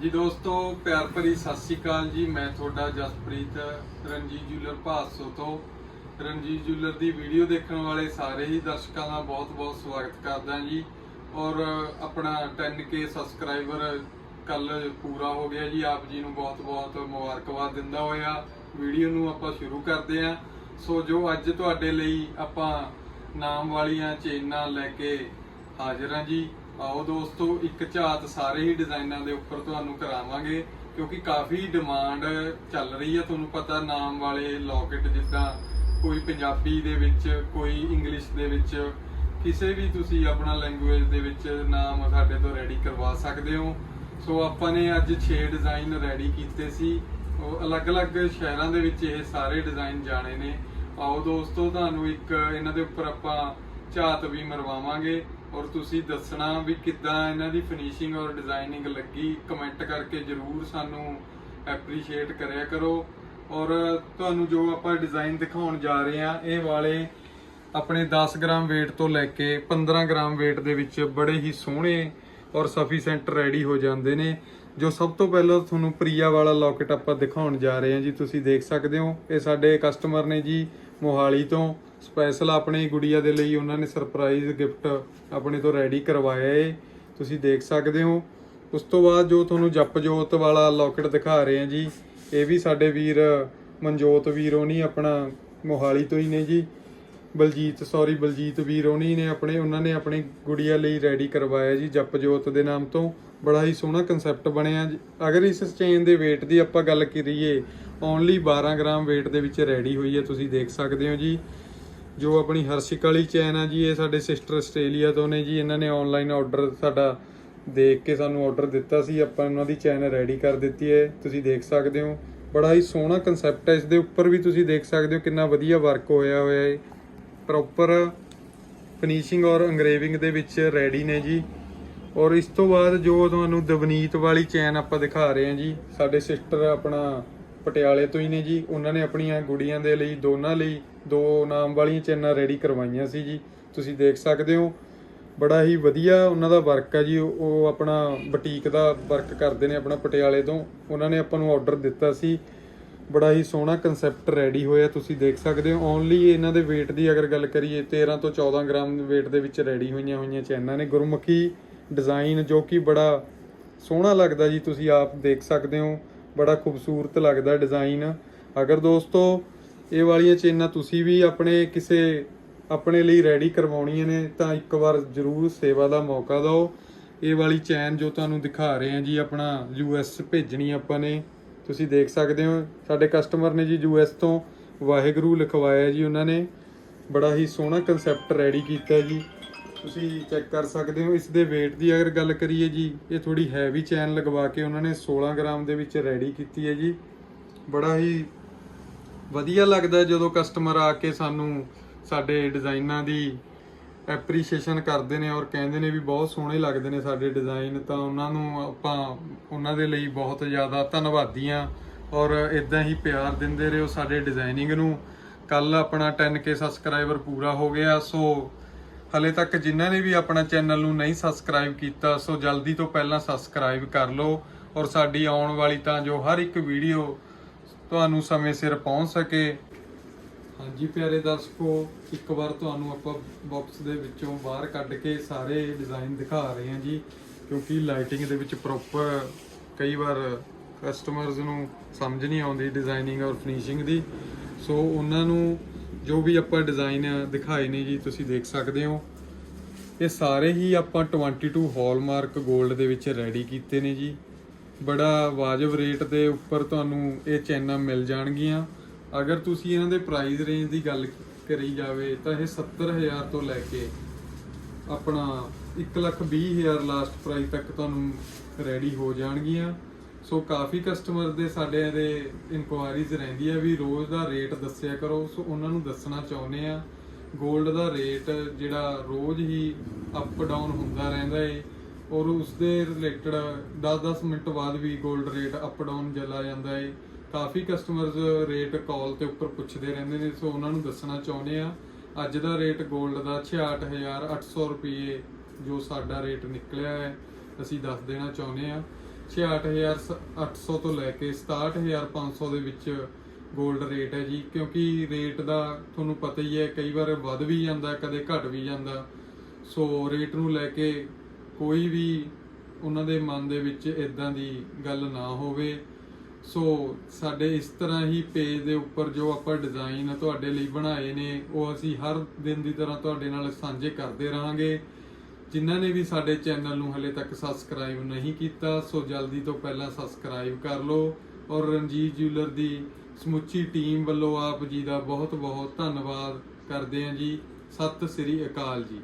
ਜੀ ਦੋਸਤੋ, ਪਿਆਰ ਭਰੀ ਸਤਿ ਸ਼੍ਰੀ ਅਕਾਲ ਜੀ। ਮੈਂ ਤੁਹਾਡਾ ਜਸਪ੍ਰੀਤ ਰਣਜੀਤ ਜੁਲਰ ਭਾਸੋ ਤੋਂ। ਰਣਜੀਤ ਜੁਲਰ ਦੀ ਵੀਡੀਓ ਦੇਖਣ ਵਾਲੇ ਸਾਰੇ ਹੀ ਦਰਸ਼ਕਾਂ ਦਾ ਬਹੁਤ-ਬਹੁਤ ਸਵਾਗਤ ਕਰਦਾ ਜੀ। ਔਰ ਆਪਣਾ 10k ਸਬਸਕ੍ਰਾਈਬਰ ਕੱਲ ਪੂਰਾ ਹੋ ਗਿਆ ਜੀ। ਆਪ ਜੀ ਨੂੰ ਬਹੁਤ-ਬਹੁਤ ਮੁਬਾਰਕਬਾਦ ਦਿੰਦਾ ਹੋਇਆ। ਵੀਡੀਓ ਨੂੰ ਆਪਾਂ ਸ਼ੁਰੂ ਕਰਦੇ ਹਾਂ। ਸੋ ਜੋ ਅੱਜ ਤੁਹਾਡੇ ਲਈ ਆਪਾਂ ਨਾਮ ਵਾਲੀਆਂ ਚੇਨਾਂ ਲੈ ਕੇ ਹਾਜ਼ਰ ਹਾਂ ਜੀ। ਆਓ ਦੋਸਤੋ, ਇੱਕ ਝਾਤ ਸਾਰੇ ਹੀ ਡਿਜ਼ਾਈਨਾਂ ਦੇ ਉੱਪਰ ਤੁਹਾਨੂੰ ਕਰਾਵਾਂਗੇ, ਕਿਉਂਕਿ ਕਾਫੀ ਡਿਮਾਂਡ ਚੱਲ ਰਹੀ ਹੈ ਤੁਹਾਨੂੰ ਪਤਾ ਨਾਮ ਵਾਲੇ ਲੌਕਟ ਜਿੱਦਾਂ ਕੋਈ ਪੰਜਾਬੀ ਦੇ ਵਿੱਚ, ਕੋਈ ਇੰਗਲਿਸ਼ ਦੇ ਵਿੱਚ, ਕਿਸੇ ਵੀ ਤੁਸੀਂ ਆਪਣਾ ਲੈਂਗੁਏਜ ਦੇ ਵਿੱਚ ਨਾਮ ਸਾਡੇ ਤੋਂ ਰੈਡੀ ਕਰਵਾ ਸਕਦੇ ਹੋ। ਸੋ ਆਪਾਂ ਨੇ ਅੱਜ 6 ਡਿਜ਼ਾਈਨ ਰੈਡੀ ਕੀਤੇ ਸੀ। ਉਹ ਅਲੱਗ-ਅਲੱਗ ਸ਼ਹਿਰਾਂ ਦੇ ਵਿੱਚ ਇਹ ਸਾਰੇ ਡਿਜ਼ਾਈਨ ਜਾਣੇ ਨੇ। ਆਓ ਦੋਸਤੋ, ਤੁਹਾਨੂੰ ਇੱਕ ਇਹਨਾਂ ਦੇ ਉੱਪਰ ਆਪਾਂ ਝਾਤ ਵੀ ਮਰਵਾਵਾਂਗੇ। ਔਰ ਤੁਸੀਂ ਦੱਸਣਾ ਵੀ ਕਿੱਦਾਂ ਇਹਨਾਂ ਦੀ ਫਿਨਿਸ਼ਿੰਗ ਔਰ ਡਿਜ਼ਾਈਨਿੰਗ ਲੱਗੀ? ਕਮੈਂਟ ਕਰਕੇ ਜਰੂਰ ਸਾਨੂੰ ਐਪਰੀਸ਼ੀਏਟ ਕਰਿਆ ਕਰੋ। ਔਰ ਤੁਹਾਨੂੰ ਜੋ ਆਪਾਂ ਡਿਜ਼ਾਈਨ ਦਿਖਾਉਣ ਜਾ ਰਹੇ ਹਾਂ, ਇਹ ਵਾਲੇ ਆਪਣੇ 10 ਗ੍ਰਾਮ weight ਤੋਂ ਲੈ ਕੇ 15 ਗ੍ਰਾਮ weight ਦੇ ਵਿੱਚ ਬੜੇ ਹੀ ਸੋਹਣੇ ਔਰ ਸਫੀਸ਼ੈਂਟ ਰੈਡੀ ਹੋ ਜਾਂਦੇ ਨੇ। ਜੋ ਸਭ ਤੋਂ ਪਹਿਲਾਂ ਤੁਹਾਨੂੰ ਪ੍ਰੀਆ ਵਾਲਾ ਲੋਕਟ ਆਪਾਂ ਦਿਖਾਉਣ ਜਾ ਰਹੇ ਹਾਂ ਜੀ, ਤੁਸੀਂ ਦੇਖ ਸਕਦੇ ਹੋ। ਇਹ ਸਾਡੇ ਕਸਟਮਰ ਨੇ ਜੀ ਮੋਹਾਲੀ ਤੋਂ। ਸਪੈਸ਼ਲ ਆਪਣੀ ਗੁੜੀਆ ਦੇ ਲਈ ਉਹਨਾਂ ਨੇ ਸਰਪ੍ਰਾਈਜ਼ ਗਿਫਟ ਆਪਣੇ ਤੋਂ ਰੈਡੀ ਕਰਵਾਇਆ ਏ। ਤੁਸੀਂ ਦੇਖ ਸਕਦੇ ਹੋ। ਉਸ ਤੋਂ ਬਾਅਦ ਜੋ ਤੁਹਾਨੂੰ ਜਪਜੋਤ ਵਾਲਾ ਲੋਕਟ ਦਿਖਾ ਰਹੇ ਹਾਂ ਜੀ, ਇਹ ਵੀ ਸਾਡੇ ਵੀਰ ਮਨਜੋਤ ਵੀਰ ਹੋਣੀ ਆਪਣਾ ਮੋਹਾਲੀ ਤੋਂ ਹੀ ਨੇ ਜੀ। ਬਲਜੀਤ ਸੌਰੀ ਬਲਜੀਤ ਵੀਰ ਹੋਣੀ ਨੇ ਆਪਣੇ, ਉਹਨਾਂ ਨੇ ਆਪਣੀ ਗੁੜੀਆ ਲਈ ਰੈਡੀ ਕਰਵਾਇਆ ਜੀ ਜਪਜੋਤ ਦੇ ਨਾਮ ਤੋਂ। ਬੜਾ ਹੀ ਸੋਹਣਾ ਕਨਸੈਪਟ ਬਣਿਆ ਅਗਰ ਇਸ ਚੇਨ ਦੇ weight ਦੀ ਆਪਾਂ ਗੱਲ ਕਰੀਏ ਓਨਲੀ 12 ਗ੍ਰਾਮ weight ਦੇ ਵਿੱਚ ਰੈਡੀ ਹੋਈ ਹੈ, ਤੁਸੀਂ ਦੇਖ ਸਕਦੇ ਹੋ ਜੀ। ਜੋ ਆਪਣੀ ਹਰਸ਼ਿਕ ਵਾਲੀ ਚੈਨ ਆ ਜੀ, ਇਹ ਸਾਡੇ ਸਿਸਟਰ ਆਸਟ੍ਰੇਲੀਆ ਤੋਂ ਨੇ ਜੀ, ਇਹਨਾਂ ਨੇ ਆਨਲਾਈਨ ਆਰਡਰ ਸਾਡਾ ਦੇਖ ਕੇ ਸਾਨੂੰ ਆਰਡਰ ਦਿੱਤਾ ਸੀ, ਆਪਾਂ ਉਹਨਾਂ ਦੀ ਚੈਨ ਰੈਡੀ ਕਰ ਦਿੱਤੀ ਹੈ, ਤੁਸੀਂ ਦੇਖ ਸਕਦੇ ਹੋ। ਬੜਾ ਹੀ ਸੋਹਣਾ ਕਨਸੈਪਟ ਹੈ ਇਸ ਦੇ ਉੱਪਰ ਵੀ ਤੁਸੀਂ ਦੇਖ ਸਕਦੇ ਹੋ ਕਿੰਨਾ ਵਧੀਆ ਵਰਕ ਹੋਇਆ ਹੋਇਆ ਹੈ। ਪ੍ਰੋਪਰ ਫਿਨਿਸ਼ਿੰਗ ਔਰ ਅੰਗਰੇਵਿੰਗ ਦੇ ਵਿੱਚ ਰੈਡੀ ਨੇ ਜੀ। ਔਰ ਇਸ ਤੋਂ ਬਾਅਦ ਜੋ ਤੁਹਾਨੂੰ ਦਵਨੀਤ ਵਾਲੀ ਚੈਨ ਆਪਾਂ ਦਿਖਾ ਰਹੇ ਹਾਂ ਜੀ, ਸਾਡੇ ਸਿਸਟਰ ਆਪਣਾ ਪਟਿਆਲੇ ਤੋਂ ਹੀ ਨੇ ਜੀ, ਉਹਨਾਂ ਨੇ ਆਪਣੀਆਂ ਗੁੜੀਆਂ ਦੇ ਲਈ, ਦੋਨਾਂ ਲਈ ਦੋ ਨਾਮ ਵਾਲੀਆਂ ਚੈਨਾਂ ਰੈਡੀ ਕਰਵਾਈਆਂ ਸੀ ਜੀ। ਤੁਸੀਂ ਦੇਖ ਸਕਦੇ ਹੋ, ਬੜਾ ਹੀ ਵਧੀਆ ਉਹਨਾਂ ਦਾ ਵਰਕ ਹੈ ਜੀ। ਉਹ ਉਹ ਆਪਣਾ ਬੁਟੀਕ ਦਾ ਵਰਕ ਕਰਦੇ ਨੇ ਆਪਣਾ ਪਟਿਆਲੇ ਤੋਂ। ਉਹਨਾਂ ਨੇ ਆਪਾਂ ਨੂੰ ਆਰਡਰ ਦਿੱਤਾ ਸੀ। ਬੜਾ ਹੀ ਸੋਹਣਾ ਕਨਸੈਪਟ ਰੈਡੀ ਹੋਇਆ, ਤੁਸੀਂ ਦੇਖ ਸਕਦੇ ਹੋ। ਓਨਲੀ ਇਹਨਾਂ ਦੇ weight ਦੀ ਅਗਰ ਗੱਲ ਕਰੀਏ 13 ਤੋਂ 14 ਗ੍ਰਾਮ weight ਦੇ ਵਿੱਚ ਰੈਡੀ ਹੋਈਆਂ ਹੋਈਆਂ ਚੈਨਾਂ ਨੇ। ਗੁਰਮੁਖੀ ਡਿਜ਼ਾਈਨ ਜੋ ਕਿ ਬੜਾ ਸੋਹਣਾ ਲੱਗਦਾ ਜੀ, ਤੁਸੀਂ ਆਪ ਦੇਖ ਸਕਦੇ ਹੋ। ਬੜਾ ਖੂਬਸੂਰਤ ਲੱਗਦਾ ਡਿਜ਼ਾਈਨ ਅਗਰ ਦੋਸਤੋ ਇਹ ਵਾਲੀਆਂ ਚੇਨਾਂ ਤੁਸੀਂ ਵੀ ਆਪਣੇ ਕਿਸੇ, ਆਪਣੇ ਲਈ ਰੈਡੀ ਕਰਵਾਉਣੀਆਂ ਨੇ, ਤਾਂ ਇੱਕ ਵਾਰ ਜਰੂਰ ਸੇਵਾ ਦਾ ਮੌਕਾ ਦਿਓ। ਇਹ ਵਾਲੀ ਚੈਨ ਜੋ ਤੁਹਾਨੂੰ ਦਿਖਾ ਰਹੇ ਹਾਂ ਜੀ, ਆਪਣਾ ਯੂ ਯੂਐਸ ਭੇਜਣੀ ਆਪਾਂ ਨੇ। ਤੁਸੀਂ ਦੇਖ ਸਕਦੇ ਹੋ, ਸਾਡੇ ਕਸਟਮਰ ਨੇ ਜੀ ਯੂ ਯੂਐਸ ਤੋਂ ਵਾਹਿਗੁਰੂ ਲਿਖਵਾਇਆ ਜੀ ਉਹਨਾਂ ਨੇ। ਬੜਾ ਹੀ ਸੋਹਣਾ ਕਨਸੈਪਟ ਰੈਡੀ ਕੀਤਾ ਜੀ। ਤੁਸੀਂ ਚੈੱਕ ਕਰ ਸਕਦੇ ਹੋ, ਇਸ ਦੇ weight ਦੀ ਅਗਰ ਗੱਲ ਕਰੀਏ ਜੀ, ਇਹ ਥੋੜੀ ਹੈਵੀ ਚੈਨ ਲਗਵਾ ਕੇ ਉਹਨਾਂ ਨੇ 16 ਗ੍ਰਾਮ ਦੇ ਵਿੱਚ ਰੈਡੀ ਕੀਤੀ ਹੈ ਜੀ। ਬੜਾ ਹੀ ਵਧੀਆ ਲੱਗਦਾ ਜਦੋਂ ਕਸਟਮਰ ਆ ਕੇ ਸਾਨੂੰ ਸਾਡੇ ਡਿਜ਼ਾਈਨਾਂ ਦੀ ਐਪਰੀਸ਼ੀਏਸ਼ਨ ਕਰਦੇ ਨੇ ਔਰ ਕਹਿੰਦੇ ਨੇ ਵੀ ਬਹੁਤ ਸੋਹਣੇ ਲੱਗਦੇ ਨੇ ਸਾਡੇ ਡਿਜ਼ਾਈਨ ਤਾਂ ਉਹਨਾਂ ਨੂੰ ਆਪਾਂ ਉਹਨਾਂ ਦੇ ਲਈ ਬਹੁਤ ਜ਼ਿਆਦਾ ਧੰਨਵਾਦੀ ਹਾਂ ਔਰ ਇਦਾਂ ਹੀ ਪਿਆਰ ਦਿੰਦੇ ਰਹੋ ਸਾਡੇ ਡਿਜ਼ਾਈਨਿੰਗ ਨੂੰ। ਕੱਲ ਆਪਣਾ 10k ਸਬਸਕ੍ਰਾਈਬਰ ਪੂਰਾ ਹੋ ਗਿਆ, ਸੋ ਹਲੇ ਤੱਕ ਜਿਨ੍ਹਾਂ ਨੇ ਵੀ ਆਪਣਾ ਚੈਨਲ ਨੂੰ ਨਹੀਂ ਸਬਸਕ੍ਰਾਈਬ ਕੀਤਾ, ਸੋ ਜਲਦੀ ਤੋਂ ਪਹਿਲਾਂ ਸਬਸਕ੍ਰਾਈਬ ਕਰ ਲਓ ਔਰ ਸਾਡੀ ਆਉਣ ਵਾਲੀ ਤਾਂ ਜੋ ਹਰ ਇੱਕ ਵੀਡੀਓ ਤੁਹਾਨੂੰ ਸਮੇਂ ਸਿਰ ਪਹੁੰਚ ਸਕੇ। ਹਾਂਜੀ ਪਿਆਰੇ ਦਰਸ਼ਕੋ, ਇੱਕ ਵਾਰ ਤੁਹਾਨੂੰ ਆਪਾਂ ਬਾਕਸ ਦੇ ਵਿੱਚੋਂ ਬਾਹਰ ਕੱਢ ਕੇ ਸਾਰੇ ਡਿਜ਼ਾਈਨ ਦਿਖਾ ਰਹੇ ਹਾਂ ਜੀ, ਕਿਉਂਕਿ ਲਾਈਟਿੰਗ ਦੇ ਵਿੱਚ ਪ੍ਰੋਪਰ ਕਈ ਵਾਰ ਕਸਟਮਰਸ ਨੂੰ ਸਮਝ ਨਹੀਂ ਆਉਂਦੀ ਡਿਜ਼ਾਈਨਿੰਗ ਔਰ ਫਿਨਿਸ਼ਿੰਗ ਦੀ। ਸੋ ਉਹਨਾਂ ਨੂੰ ਜੋ ਵੀ ਆਪਾਂ ਡਿਜ਼ਾਈਨ ਦਿਖਾਏ ਨੇ ਜੀ, ਤੁਸੀਂ ਦੇਖ ਸਕਦੇ ਹੋ। ਇਹ ਸਾਰੇ ਹੀ ਆਪਾਂ 22 ਹਾਲਮਾਰਕ 골ਡ ਦੇ ਵਿੱਚ ਰੈਡੀ ਕੀਤੇ ਨੇ ਜੀ। ਬੜਾ ਵਾਜਬ ਰੇਟ ਦੇ ਉੱਪਰ ਤੁਹਾਨੂੰ ਇਹ ਚੈਨਾਂ ਮਿਲ ਜਾਣਗੀਆਂ। ਅਗਰ ਤੁਸੀਂ ਇਹਨਾਂ ਦੇ ਪ੍ਰਾਈਸ ਰੇਂਜ ਦੀ ਗੱਲ ਕਰੀ ਜਾਵੇ, ਤਾਂ ਇਹ 70000 ਤੋਂ ਲੈ ਕੇ ਆਪਣਾ 120000 ਲਾਸਟ ਪ੍ਰਾਈਸ ਤੱਕ ਤੁਹਾਨੂੰ ਰੈਡੀ ਹੋ ਜਾਣਗੀਆਂ। ਸੋ ਕਾਫੀ ਕਸਟਮਰ ਦੇ ਸਾਡੇ ਦੇ ਇਨਕੁਆਇਰੀਜ਼ ਰਹਿੰਦੀ ਆ ਵੀ ਰੋਜ਼ ਦਾ ਰੇਟ ਦੱਸਿਆ ਕਰੋ। ਸੋ ਉਹਨਾਂ ਨੂੰ ਦੱਸਣਾ ਚਾਹੁੰਦੇ ਆ। 골ਡ ਦਾ ਰੇਟ ਜਿਹੜਾ ਰੋਜ਼ ਹੀ ਅਪ ਡਾਊਨ ਹੁੰਦਾ ਰਹਿੰਦਾ ਏ। ਔਰ ਉਸ ਦੇ ਰਿਲੇਟਡ 10-10 ਮਿੰਟ ਬਾਅਦ ਵੀ 골ਡ ਰੇਟ ਅਪ ਡਾਊਨ ਚੱਲਾ ਜਾਂਦਾ ਹੈ ਕਾਫੀ ਕਸਟਮਰਸ ਰੇਟ ਕਾਲ ਤੇ ਉੱਪਰ ਪੁੱਛਦੇ ਰਹਿੰਦੇ ਨੇ, ਸੋ ਉਹਨਾਂ ਨੂੰ ਦੱਸਣਾ ਚਾਹੁੰਦੇ ਆ ਅੱਜ ਦਾ ਰੇਟ 골ਡ ਦਾ 66800 ਰੁਪਏ ਜੋ ਸਾਡਾ ਰੇਟ ਨਿਕਲਿਆ ਹੈ, ਅਸੀਂ ਦੱਸ ਦੇਣਾ ਚਾਹੁੰਦੇ ਆ 66800 ਤੋਂ ਲੈ ਕੇ 67500 ਦੇ ਵਿੱਚ 골ਡ ਰੇਟ ਹੈ ਜੀ, ਕਿਉਂਕਿ ਰੇਟ ਦਾ ਤੁਹਾਨੂੰ ਪਤਾ ਹੀ ਹੈ, ਕਈ ਵਾਰ ਵੱਧ ਵੀ ਜਾਂਦਾ, ਕਦੇ ਘਟ ਵੀ ਜਾਂਦਾ। ਸੋ ਰੇਟ ਨੂੰ ਲੈ ਕੇ ਕੋਈ ਵੀ ਉਹਨਾਂ ਦੇ ਮਨ ਦੇ ਵਿੱਚ ਇਦਾਂ ਦੀ ਗੱਲ ਨਾ ਹੋਵੇ। ਸੋ ਸਾਡੇ ਇਸ ਤਰ੍ਹਾਂ ਹੀ ਪੇਜ ਦੇ ਉੱਪਰ ਜੋ ਆਪਾਂ ਡਿਜ਼ਾਈਨ ਤੁਹਾਡੇ ਲਈ ਬਣਾਏ ਨੇ, ਉਹ ਅਸੀਂ ਹਰ ਦਿਨ ਦੀ ਤਰ੍ਹਾਂ ਤੁਹਾਡੇ ਨਾਲ ਸਾਂਝੇ ਕਰਦੇ ਰਹਾਂਗੇ। ਜਿਨ੍ਹਾਂ ਨੇ ਵੀ ਸਾਡੇ ਚੈਨਲ ਨੂੰ ਹਲੇ ਤੱਕ ਸਬਸਕ੍ਰਾਈਬ ਨਹੀਂ ਕੀਤਾ, ਸੋ ਜਲਦੀ ਤੋਂ ਪਹਿਲਾਂ ਸਬਸਕ੍ਰਾਈਬ ਕਰ ਲਓ। ਔਰ ਰਣਜੀਤ ਜਿਊਲਰ ਦੀ ਸਮੁੱਚੀ ਟੀਮ ਵੱਲੋਂ ਆਪ ਜੀ ਦਾ ਬਹੁਤ ਬਹੁਤ ਧੰਨਵਾਦ ਕਰਦੇ ਹਾਂ ਜੀ। ਸਤਿ ਸ੍ਰੀ ਅਕਾਲ ਜੀ।